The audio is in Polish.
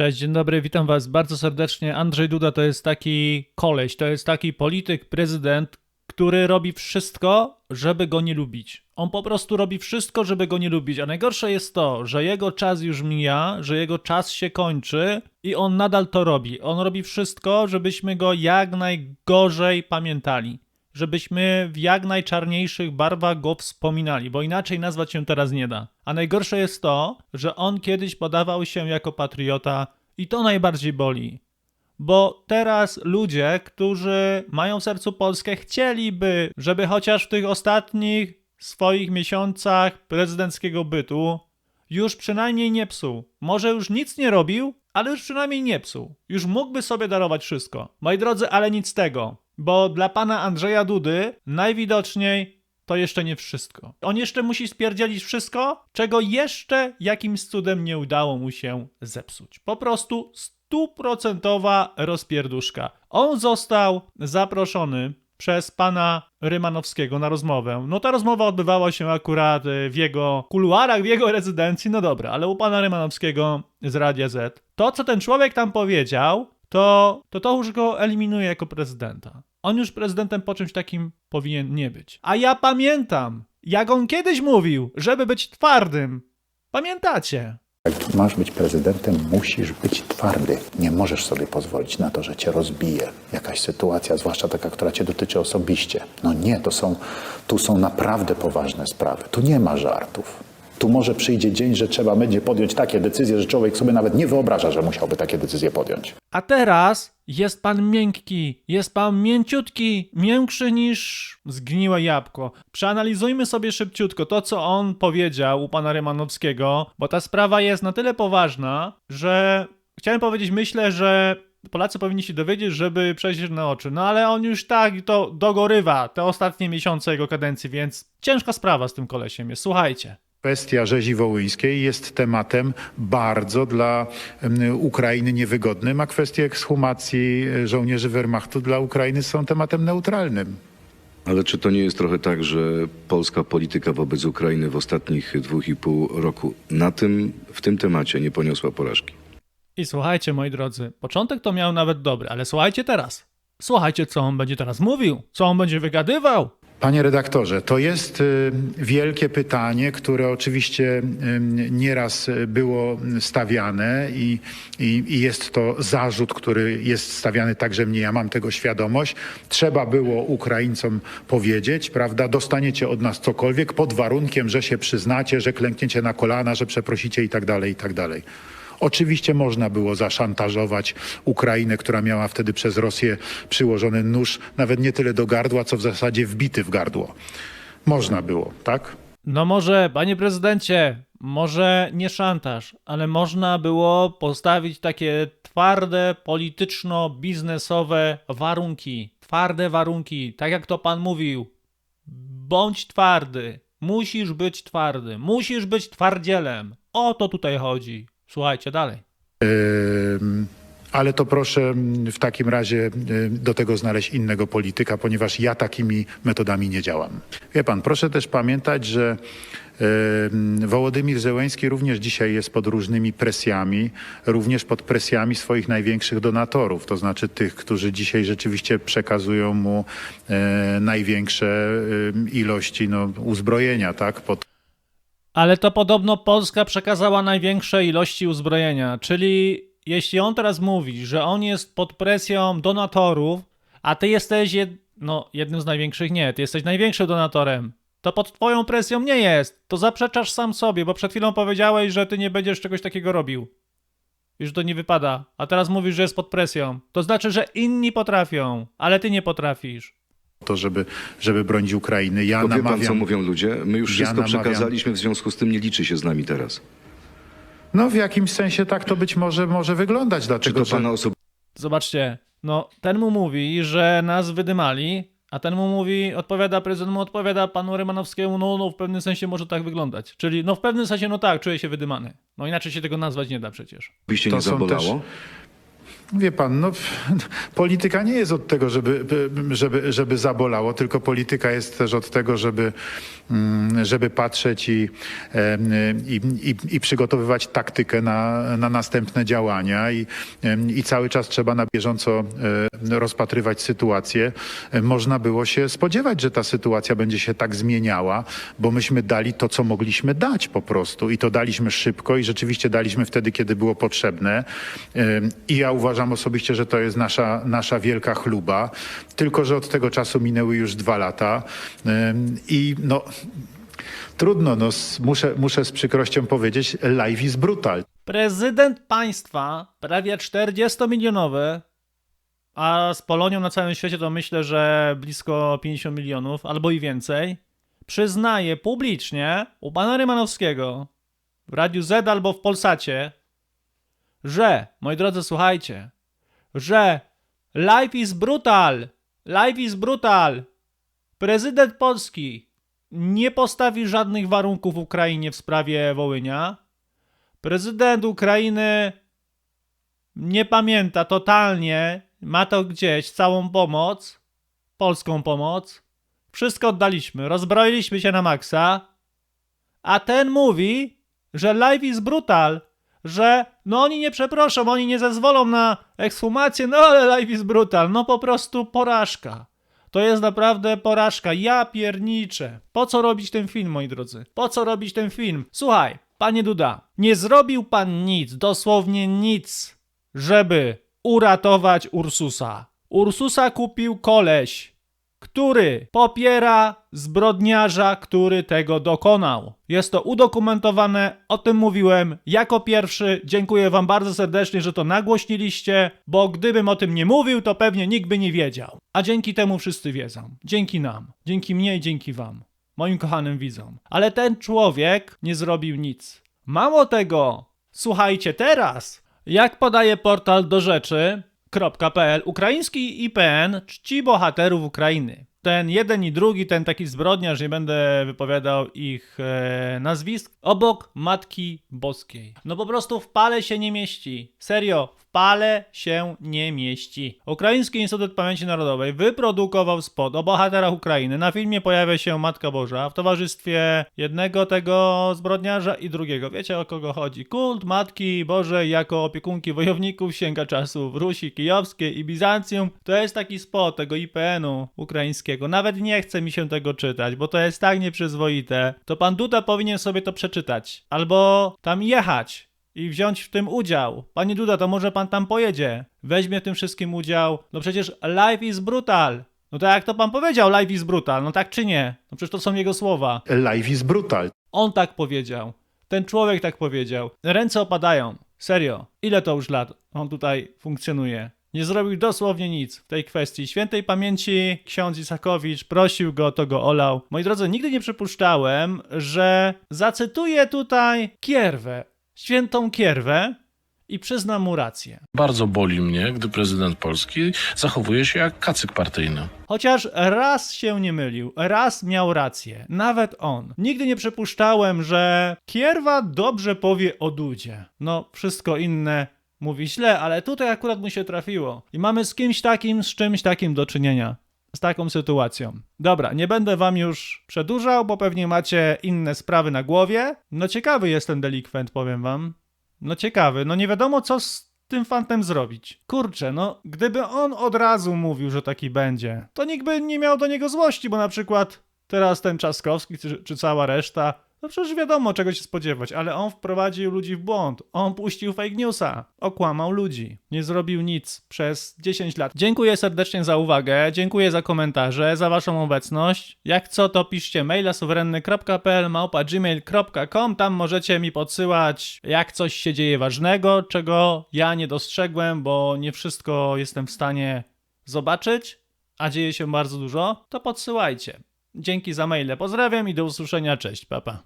Cześć, dzień dobry, witam was bardzo serdecznie. Andrzej Duda to jest taki koleś, to jest taki polityk, prezydent, który robi wszystko, żeby go nie lubić. On po prostu robi wszystko, żeby go nie lubić. A najgorsze jest to, że jego czas już mija, że jego czas się kończy i on nadal to robi. On robi wszystko, żebyśmy go jak najgorzej pamiętali. Żebyśmy w jak najczarniejszych barwach go wspominali, bo inaczej nazwać się teraz nie da. A najgorsze jest to, że on kiedyś podawał się jako patriota i to najbardziej boli. Bo teraz ludzie, którzy mają w sercu Polskę, chcieliby, żeby chociaż w tych ostatnich swoich miesiącach prezydenckiego bytu już przynajmniej nie psuł. Może już nic nie robił, ale już przynajmniej nie psuł. Już mógłby sobie darować wszystko. Moi drodzy, ale nic z tego. Bo dla pana Andrzeja Dudy najwidoczniej to jeszcze nie wszystko. On jeszcze musi spierdzielić wszystko, czego jeszcze jakimś cudem nie udało mu się zepsuć. Po prostu stuprocentowa rozpierduszka. On został zaproszony przez pana Rymanowskiego na rozmowę. No ta rozmowa odbywała się akurat y, w jego kuluarach, w jego rezydencji, no dobra, ale u pana Rymanowskiego z Radia Z. To, co ten człowiek tam powiedział, to to, to już go eliminuje jako prezydenta. On już prezydentem po czymś takim powinien nie być. A ja pamiętam, jak on kiedyś mówił, żeby być twardym. Pamiętacie? Jak masz być prezydentem, musisz być twardy. Nie możesz sobie pozwolić na to, że cię rozbije jakaś sytuacja, zwłaszcza taka, która cię dotyczy osobiście. No nie, to są, tu są naprawdę poważne sprawy. Tu nie ma żartów. Tu może przyjdzie dzień, że trzeba będzie podjąć takie decyzje, że człowiek sobie nawet nie wyobraża, że musiałby takie decyzje podjąć. A teraz jest pan miękki, jest pan mięciutki, miększy niż zgniłe jabłko. Przeanalizujmy sobie szybciutko to, co on powiedział u pana Rymanowskiego, bo ta sprawa jest na tyle poważna, że chciałem powiedzieć, myślę, że Polacy powinni się dowiedzieć, żeby przejść na oczy. No ale on już tak to dogorywa te ostatnie miesiące jego kadencji, więc ciężka sprawa z tym kolesiem jest. Słuchajcie. Kwestia rzezi wołyńskiej jest tematem bardzo dla Ukrainy niewygodnym, a kwestie ekshumacji e, żołnierzy Wehrmachtu dla Ukrainy są tematem neutralnym. Ale czy to nie jest trochę tak, że polska polityka wobec Ukrainy w ostatnich dwóch i pół roku na tym, w tym temacie nie poniosła porażki? I słuchajcie, moi drodzy, początek to miał nawet dobry, ale słuchajcie teraz. Słuchajcie, co on będzie teraz mówił, co on będzie wygadywał. Panie redaktorze, to jest y, wielkie pytanie, które oczywiście y, nieraz było stawiane i, i, i jest to zarzut, który jest stawiany także mnie, ja mam tego świadomość. Trzeba było Ukraińcom powiedzieć, prawda, dostaniecie od nas cokolwiek pod warunkiem, że się przyznacie, że klękniecie na kolana, że przeprosicie i tak dalej, i tak dalej. Oczywiście można było zaszantażować Ukrainę, która miała wtedy przez Rosję przyłożony nóż nawet nie tyle do gardła, co w zasadzie wbity w gardło. Można było, tak? No może, panie prezydencie, może nie szantaż, ale można było postawić takie twarde, polityczno-biznesowe warunki. Twarde warunki, tak jak to pan mówił. Bądź twardy. Musisz być twardy. Musisz być twardzielem. O to tutaj chodzi. Słuchajcie dalej. Ale to proszę mm, w takim razie do tego znaleźć innego polityka, ponieważ ja takimi metodami nie działam. Wie pan, proszę też pamiętać, że ym, Wołodymir Zełęński również dzisiaj jest pod różnymi presjami, również pod presjami swoich największych donatorów, to znaczy tych, którzy dzisiaj rzeczywiście przekazują mu e, największe ilości no, uzbrojenia, tak, pod Ale to podobno Polska przekazała największe ilości uzbrojenia, czyli jeśli on teraz mówi, że on jest pod presją donatorów, a ty jesteś jed... no, jednym z największych, nie, ty jesteś największym donatorem, to pod twoją presją nie jest. To zaprzeczasz sam sobie, bo przed chwilą powiedziałeś, że ty nie będziesz czegoś takiego robił. I że to nie wypada. A teraz mówisz, że jest pod presją. To znaczy, że inni potrafią, ale ty nie potrafisz. To, żeby, żeby bronić Ukrainy. Ja Bo wie pan, co namawiam... mówią ludzie? My już Ja wszystko namawiam- przekazaliśmy, w związku z tym nie liczy się z nami teraz. No w jakimś sensie tak to być może może wyglądać, Czy dlatego to że pana osoba Zobaczcie, no ten mu mówi, że nas wydymali, a ten mu mówi, odpowiada prezydent mu odpowiada panu Rymanowskiemu, no, no w pewnym sensie może tak wyglądać. Czyli no w pewnym sensie no tak, czuję się wydymany. No inaczej się tego nazwać nie da przecież. osobiście To nie są zabolało? Wie pan, no, polityka nie jest od tego, żeby, żeby, żeby zabolało, tylko polityka jest też od tego, żeby, mm, żeby patrzeć i, i, i, i przygotowywać taktykę na, na następne działania i, i cały czas trzeba na bieżąco e, rozpatrywać sytuację. Można było się spodziewać, że ta sytuacja będzie się tak zmieniała, bo myśmy dali to, co mogliśmy dać po prostu i to daliśmy szybko i rzeczywiście daliśmy wtedy, kiedy było potrzebne. I ja uważam osobiście, że to jest nasza, nasza wielka chluba, tylko że od tego czasu minęły już dwa lata i no trudno, no, muszę, muszę z przykrością powiedzieć, life is brutal. Prezydent państwa, prawie 40-milionowy, a z Polonią na całym świecie to myślę, że blisko 50 milionów albo i więcej, przyznaje publicznie u pana Rymanowskiego w Radiu Z albo w Polsacie, że, moi drodzy, słuchajcie, że life is brutal, life is brutal. Prezydent Polski nie postawi żadnych warunków Ukrainie w sprawie Wołynia. Prezydent Ukrainy nie pamięta totalnie, ma to gdzieś, całą pomoc, polską pomoc. Wszystko oddaliśmy, rozbroiliśmy się na maksa. A ten mówi, że life is brutal, że no oni nie przeproszą, oni nie zezwolą na ekshumację, no ale life is brutal, no po prostu porażka. To jest naprawdę porażka. Ja pierniczę. Po co robić ten film, moi drodzy? Po co robić ten film? Słuchaj, panie Duda, nie zrobił pan nic, dosłownie nic, żeby uratować Ursusa. Ursusa kupił koleś, który popiera zbrodniarza, który tego dokonał. Jest to udokumentowane, o tym mówiłem jako pierwszy. Dziękuję Wam bardzo serdecznie, że to nagłośniliście, bo gdybym o tym nie mówił, to pewnie nikt by nie wiedział. A dzięki temu wszyscy wiedzą. Dzięki nam, dzięki mnie i dzięki Wam, moim kochanym widzom. Ale ten człowiek nie zrobił nic. Mało tego, słuchajcie teraz, jak podaje portal do rzeczy, .pl Ukraiński IPN czci bohaterów Ukrainy. Ten jeden i drugi, ten taki zbrodniarz, nie będę wypowiadał ich e, nazwisk, obok Matki Boskiej. No po prostu w pale się nie mieści. Serio, w pale się nie mieści. Ukraiński Instytut Pamięci Narodowej wyprodukował spot o bohaterach Ukrainy. Na filmie pojawia się Matka Boża w towarzystwie jednego tego zbrodniarza i drugiego. Wiecie o kogo chodzi? Kult Matki Bożej jako opiekunki wojowników sięga czasów Rusi Kijowskiej i Bizancjum. To jest taki spot tego IPN-u ukraińskiego. Nawet nie chce mi się tego czytać, bo to jest tak nieprzyzwoite. To pan Duda powinien sobie to przeczytać. Albo tam jechać i wziąć w tym udział. Panie Duda, to może pan tam pojedzie. Weźmie w tym wszystkim udział. No przecież life is brutal. No to jak to pan powiedział, life is brutal. No tak czy nie? No przecież to są jego słowa. Life is brutal. On tak powiedział. Ten człowiek tak powiedział. Ręce opadają. Serio. Ile to już lat on tutaj funkcjonuje? Nie zrobił dosłownie nic w tej kwestii. Świętej pamięci ksiądz Isakowicz prosił go, to go olał. Moi drodzy, nigdy nie przypuszczałem, że zacytuję tutaj Kierwę, świętą Kierwę i przyznam mu rację. Bardzo boli mnie, gdy prezydent Polski zachowuje się jak kacyk partyjny. Chociaż raz się nie mylił, raz miał rację, nawet on. Nigdy nie przypuszczałem, że Kierwa dobrze powie o Dudzie. No, wszystko inne mówi źle, ale tutaj akurat mu się trafiło. I mamy z kimś takim, z czymś takim do czynienia. Z taką sytuacją. Dobra, nie będę wam już przedłużał, bo pewnie macie inne sprawy na głowie. No ciekawy jest ten delikwent, powiem wam. No ciekawy, no nie wiadomo co z tym fantem zrobić. Kurczę, no gdyby on od razu mówił, że taki będzie, to nikt by nie miał do niego złości, bo na przykład teraz ten Trzaskowski czy, czy cała reszta, no przecież wiadomo czego się spodziewać, ale on wprowadził ludzi w błąd, on puścił fake newsa, okłamał ludzi, nie zrobił nic przez 10 lat. Dziękuję serdecznie za uwagę, dziękuję za komentarze, za waszą obecność. Jak co, to piszcie maila suwerenny.pl małpa gmail.com, tam możecie mi podsyłać jak coś się dzieje ważnego, czego ja nie dostrzegłem, bo nie wszystko jestem w stanie zobaczyć, a dzieje się bardzo dużo, to podsyłajcie. Dzięki za maile, pozdrawiam i do usłyszenia, cześć, papa.